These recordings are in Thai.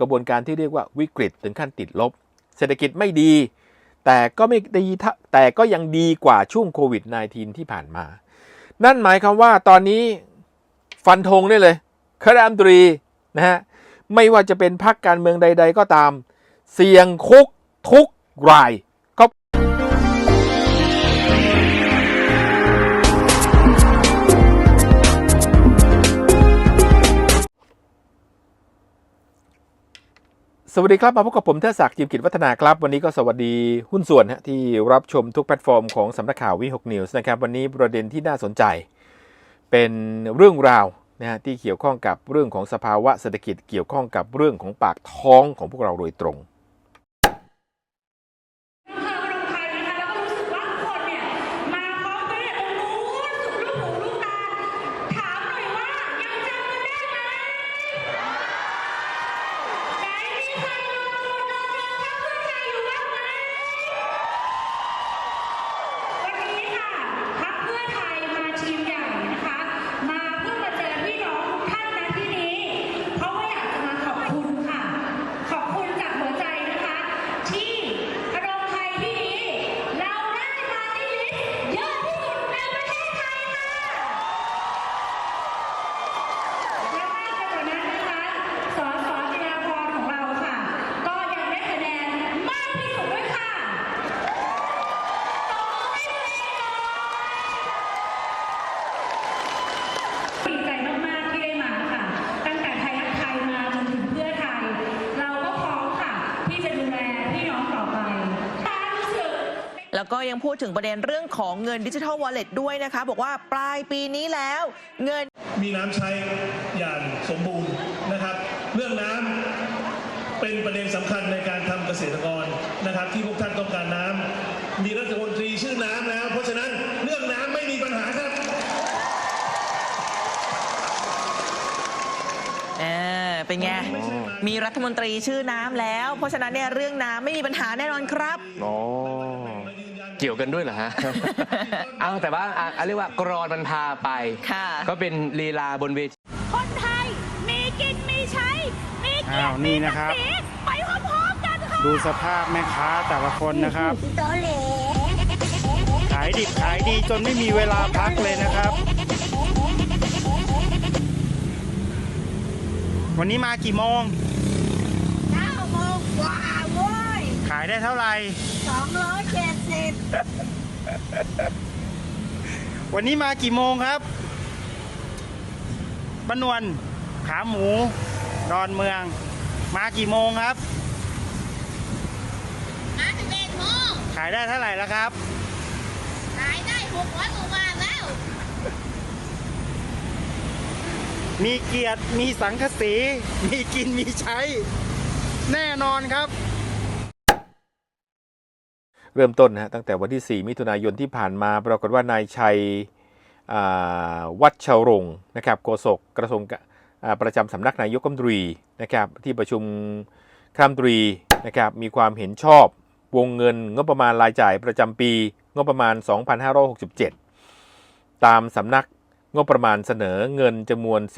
กระบวนการที่เรียกว่าวิกฤตถึงขั้นติดลบ เศรษฐกิจไม่ดี แต่ก็ไม่ดีท่าแต่ก็ยังดีกว่าช่วงโควิด -19 ที่ผ่านมา นั่นหมายความว่าตอนนี้ฟันธงได้เลยคณะรัฐมนตรีนะฮะไม่ว่าจะเป็นพรรคการเมืองใด ๆ ก็ตาม เสี่ยงคุกทุกราย สวัสดีครับ มาพบกับผมเทศศักดิ์จิมกิจวัฒนาครับ วันนี้ก็สวัสดีหุ้นส่วนที่รับชมทุกแพลตฟอร์มของสำนักข่าววิหกนิวส์นะครับ วันนี้ประเด็นที่น่าสนใจ เป็นเรื่องราวนะฮะที่เกี่ยวข้องกับเรื่องของสภาวะเศรษฐกิจเกี่ยวข้องกับเรื่องของปากท้องของพวกเราโดยตรง ค่ะวรงไทยนะคะแล้วก็รู้สึกว่าทุกคนเนี่ยมาพร้อมกันเนี่ยตรงนู้นสุดลูกหูลูกตาถามหน่อยว่ายังจำกันได้ไหมไหนมีใครรอรอเจอพรรคเพื่อไทยอยู่บ้างไหมวันนี้ค่ะพรรคเพื่อไทยมาทีมใหญ่นะคะ มาเพื่อมาเจอพี่น้องทุกท่านณที่นี้ เพราะว่าอยากจะมาขอบคุณค่ะ ขอบคุณจากหัวใจนะคะ ที่อารมณ์ไทยที่นี้ เราได้ปาร์ตี้ลิสต์เยอะที่สุดในประเทศไทยค่ะ และมากไปกว่านั้นนะคะ สสจิราพรของเราค่ะ ก็ยังได้คะแนนมากที่สุดด้วยค่ะตบมือให้ตัวเองหน่อยดีใจมาก ๆ ที่ได้มาค่ะ ตั้งแต่ไทยรักไทยมาจนถึงเพื่อไทย เราก็พร้อมค่ะ ที่จะดูแลพี่น้องต่อไปตารู้สึก แล้ว ก็ยังพูดถึงประเด็นเรื่องของเงินดิจิทัลวอลเล็ตด้วยนะคะ บอกว่าปลายปีนี้แล้วเงินมีน้ำใช้อย่างสมบูรณ์นะครับ เรื่องน้ำเป็นประเด็นสำคัญในการทำเกษตรกรนะครับ ที่พวกท่านต้องการน้ำมีรัฐมนตรีชื่อน้ำแล้ว เพราะฉะนั้นเรื่องน้ำไม่มีปัญหาครับเออเป็นไง มีรัฐมนตรีชื่อน้ำแล้ว เพราะฉะนั้นเนี่ยเรื่องน้ำไม่มีปัญหาแน่นอนครับอ๋อ เกี่ยวกันด้วยเหรอฮะ เอาแต่ว่าอะเรียกว่ากรอนมันพาไป ค่ะ ก็เป็นลีลาบนเวที คนไทย มีกินมีใช้ มีเกียรอ้าวตินี่มีนะครับศักดิ์ศรีไปพร้อมๆกันค่ะ ดูสภาพแม่ค้าแต่ละคนนะครับ ขายดิบขายดีจนไม่มีเวลาพักเลยนะครับ วันนี้มากี่โมง เก้าโมงกว่าเว้ยขายได้เท่าไหร่ สองร้อยเจ็ดสิบ วันนี้มากี่โมงครับปานวลขาหมู ดอนเมือง มากี่โมงครับ มาสิบเอ็ดโมงขายได้เท่าไหร่แล้วครับ ขายได้หกร้อยกว่าบาทแล้ว มีเกียรติ มีสังกสี มีกิน มีใช้ แน่นอนครับ เริ่มต้นนะฮะตั้งแต่วันที่ 4 มิถุนายนที่ผ่านมาปรากฏว่านายชัยอ่าวัชรงค์นะครับโฆษกกระทรวงประจำสำนักนายกรัฐมนตรีนะครับที่ประชุมคณะมนตรีนะครับมีความเห็นชอบวงเงินงบประมาณรายจ่ายประจำปีงบประมาณ 2567 ตามสำนักงบประมาณเสนอเงินจำนวน12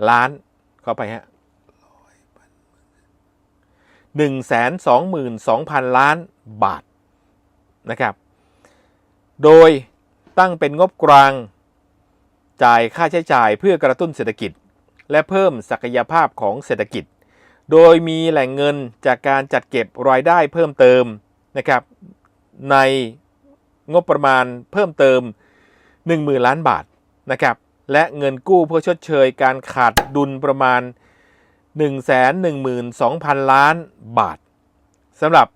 122 ล้านเข้าไปฮะ 122,000 ล้านบาทนะครับ โดยตั้งเป็นงบกลาง จ่ายค่าใช้จ่ายเพื่อกระตุ้นเศรษฐกิจ และเพิ่มศักยภาพของเศรษฐกิจ โดยมีแหล่งเงินจากการจัดเก็บรายได้เพิ่มเติมนะครับในงบประมาณเพิ่มเติม 10,000 ล้านบาทนะครับและเงินกู้เพื่อชดเชยการขาดดุลประมาณ 112,000 ล้านบาทสำหรับ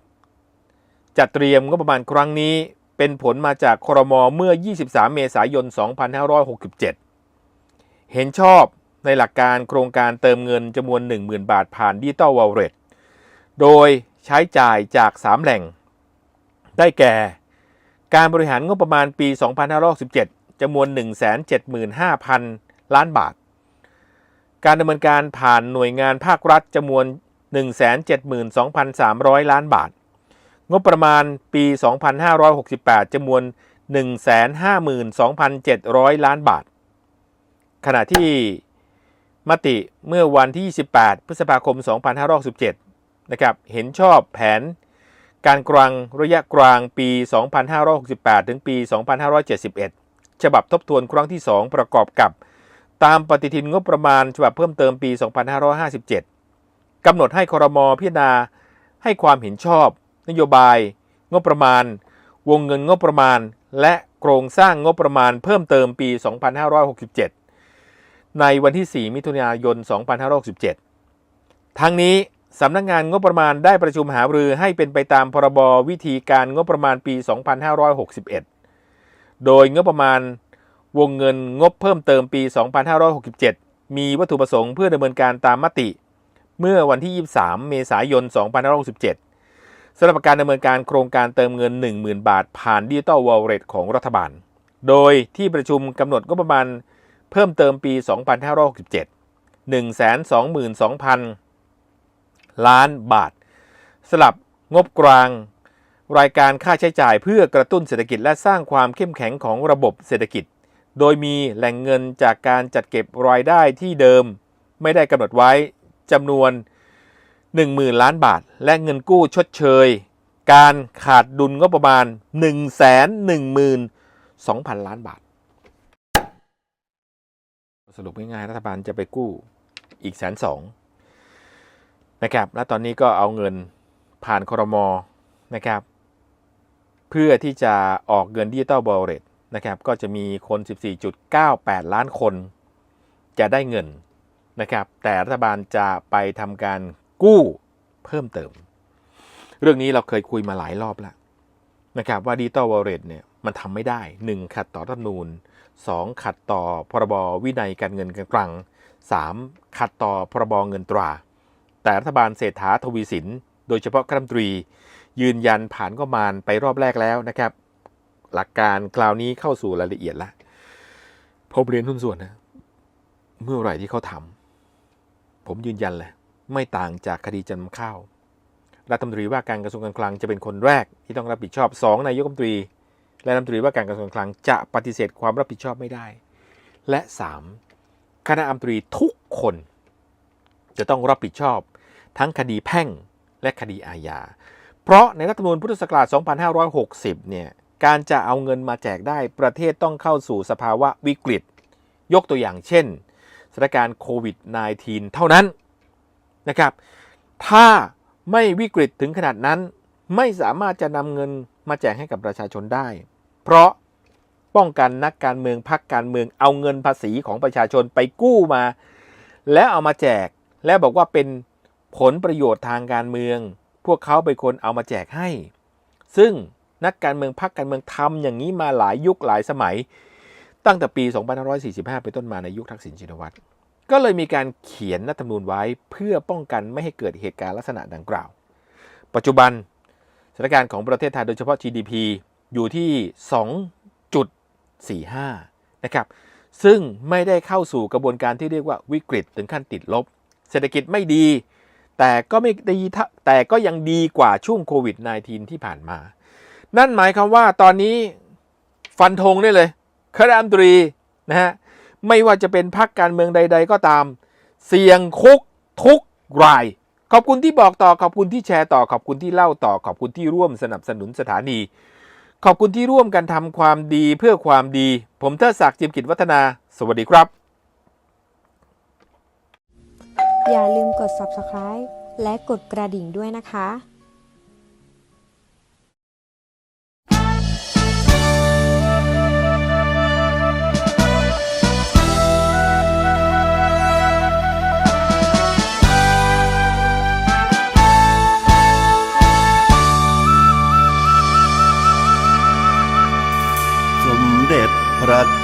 จัดเตรียมงบประมาณครั้งนี้เป็นผลมาจากครมเมื่อ 23 เมษายน 2567 เห็นชอบในหลักการโครงการเติมเงินจำนวน 10,000 บาทผ่านดิจิตอลวอลเล็ตโดยใช้จ่ายจาก 3 แหล่ง ได้แก่ การบริหารงบประมาณปี 2567จำนวน 175,000 ล้านบาท การดำเนินการผ่านหน่วยงานภาครัฐจำนวน 172,300 ล้านบาท งบประมาณปี 2568จำนวน 152,700 ล้านบาท ขณะที่มติเมื่อวันที่ 28 พฤษภาคม 2567 นะครับเห็นชอบแผนการกลางระยะกลางปี 2568 ถึงปี 2571 ฉบับทบทวนครั้งที่ 2 ประกอบกับ ตามปฏิทินงบประมาณฉบับเพิ่มเติมปี 2557 กำหนดให้ครมพิจารณาให้ความเห็นชอบ นโยบาย งบประมาณ วงเงินงบประมาณ และโครงสร้างงบประมาณเพิ่มเติมปี 2567 ในวันที่ 4 มิถุนายน 2567 ทั้งนี้สำนักงานงบประมาณได้ประชุมหารือให้เป็นไปตามพรบวิธีการงบประมาณปี 2561 โดยงบประมาณ วงเงินงบเพิ่มเติมปี 2567 มีวัตถุประสงค์เพื่อดำเนินการตามมติ เมื่อวันที่ 23 เมษายน 2567สำหรับการดำเนินการโครงการเติมเงิน 10,000 บาท ผ่านดิจิตอลวอลเล็ตของรัฐบาล โดยที่ประชุมกำหนดงบประมาณเพิ่มเติมปี 2567 122,000 ล้านบาท สลับงบกลางรายการค่าใช้จ่ายเพื่อกระตุ้นเศรษฐกิจและสร้างความเข้มแข็งของระบบเศรษฐกิจ โดยมีแหล่งเงินจากการจัดเก็บรายได้ที่เดิม ไม่ได้กำหนดไว้จำนวน 10,000 ล้านบาท และเงินกู้ชดเชย การขาดดุลงบประมาณ 112,000 ล้านบาท สรุปง่ายๆรัฐบาลจะไปกู้อีกแสนสองนะครับ และตอนนี้ก็เอาเงินผ่านครมนะครับ เพื่อที่จะออกเงินดิจิตอลบอลเรต นะครับก็จะมีคน 14.98 ล้านคน จะได้เงินนะครับแต่รัฐบาลจะไปทำการกู้เพิ่มเติม เรื่องนี้เราเคยคุยมาหลายรอบแล้วนะครับว่าดิจิตอลวอลเล็ตเนี่ยมันทำไม่ได้ 1 ขัดต่อรัฐมนูญ2ขัดต่อพรบวินัยการเงินการคลัง3 ขัดต่อพรบเงินตรา แต่รัฐบาลเศรษฐาทวีสิน โดยเฉพาะครัมตรี ยืนยันผ่านก็มานไปรอบแรกแล้วนะครับ หลักการคราวนี้เข้าสู่รายละเอียดแล้วผมเรียนหุ้นส่วนนะ เมื่อไหร่ที่เขาทำผมยืนยันเลย ไม่ต่างจากคดีจำข้าวรัฐมนตรีว่าการกระทรวงการคลังจะเป็นคนแรกที่ต้องรับผิดชอบสองนายกรัฐมนตรี และรัฐมนตรีว่าการกระทรวงการคลังจะปฏิเสธความรับผิดชอบไม่ได้ และสามคณะรัฐมนตรีทุกคน จะต้องรับผิดชอบ ทั้งคดีแพ่งและคดีอาญา เพราะในรัฐธรรมนูญพุทธศักราช 2560 เนี่ย การจะเอาเงินมาแจกได้ประเทศต้องเข้าสู่สภาวะวิกฤต ยกตัวอย่างเช่นสถานการณ์โควิด -19 เท่านั้นนะครับ ถ้าไม่วิกฤตถึงขนาดนั้น ไม่สามารถจะนำเงินมาแจกให้กับประชาชนได้ เพราะป้องกันนักการเมืองพักการเมืองเอาเงินภาษีของประชาชนไปกู้มา แล้วเอามาแจกแล้วบอกว่าเป็นผลประโยชน์ทางการเมือง พวกเขาเป็นคนเอามาแจกให้ ซึ่ง นักการเมืองพักการเมืองทำอย่างนี้มาหลายยุคหลายสมัย ตั้งแต่ปี 2545 เป็นต้นมาในยุคทักษิณชินวัตรก็เลยมีการเขียนรัฐธรรมนูญไว้เพื่อป้องกันไม่ให้เกิดเหตุการณ์ลักษณะดังกล่าว ปัจจุบันสถานการณ์ของประเทศไทยโดยเฉพาะ GDP อยู่ที่ 2.45 นะครับ ซึ่งไม่ได้เข้าสู่กระบวนการที่เรียกว่าวิกฤตถึงขั้นติดลบ เศรษฐกิจไม่ดี แต่ก็ไม่ดีแต่ก็ยังดีกว่าช่วงโควิด -19 ที่ผ่านมา นั่นหมายความว่าตอนนี้ฟันธงได้เลยคณะรัฐมนตรีนะฮะไม่ว่าจะเป็นพรรคการเมืองใด ๆ ก็ตาม เสี่ยงคุกทุกราย ขอบคุณที่บอกต่อขอบคุณที่แชร์ต่อขอบคุณที่เล่าต่อขอบคุณที่ร่วมสนับสนุนสถานี ขอบคุณที่ร่วมกันทำความดีเพื่อความดี ผมเทิดศักดิ์จิมกิจวัฒนา สวัสดีครับ อย่าลืมกด subscribe และกดกระดิ่งด้วยนะคะ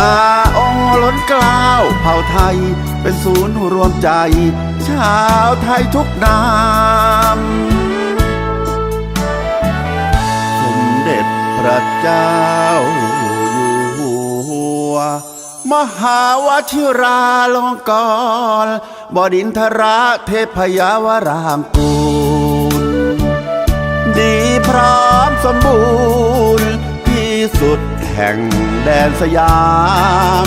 อาองล้นกล้าวเผ่าไทย เป็นศูนย์รวมใจ ชาวไทยทุกนามามสมเด็จพระเจ้าอยู่หัว มหาวชิราลงกรบดินทรเทพยาวรางกูล ดีพร้อมสมบูรณ์ที่สุดแห่ง แดนสยาม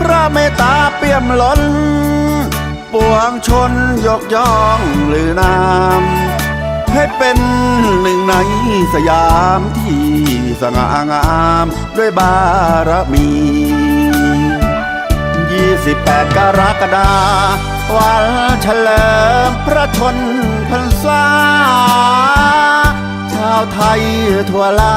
พระเมตตาเปี่ยมล้น ปวงชนยกย่องลือนามให้เป็นหนึ่งในสยามที่สง่างาม ด้วยบารมี 28 กรกฎาคมวันเฉลิมพระชนพรรษา ชาวไทยทั่วลา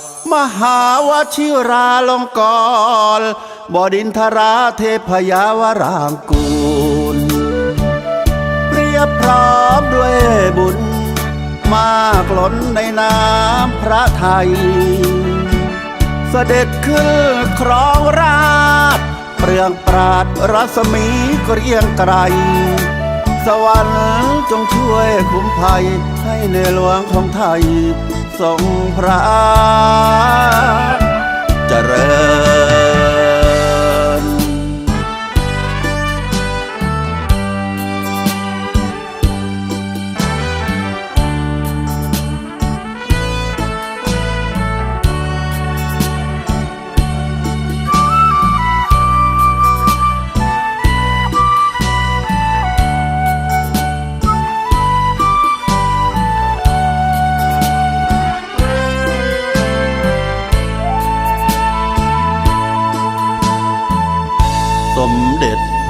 มหาวชิราลงกรณ์บดินทราเทพยาวรางกูลเปรียบพร้อมด้วยบุญ มากล้นในน้ำพระไทย เสด็จขึ้นครองราชเปลืองปราดรัศมีเกรียงไกร สวรรค์จงช่วยคุ้มภัยให้ในหลวงของไทย ทรงพระเจริญ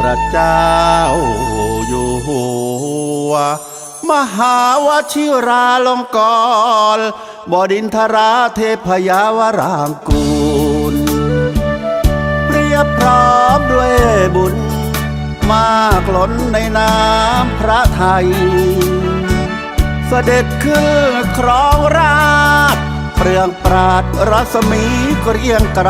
พระเจ้าอยู่หัว มหาวชิราลงกรณ์บดินทราเทพยาวรางกูล เปรียบพร้อมด้วยบุญ มากล้นในน้ำพระไทย เสด็จขึ้นครองราชเปลืองปราดรัศมีเกรียงไกร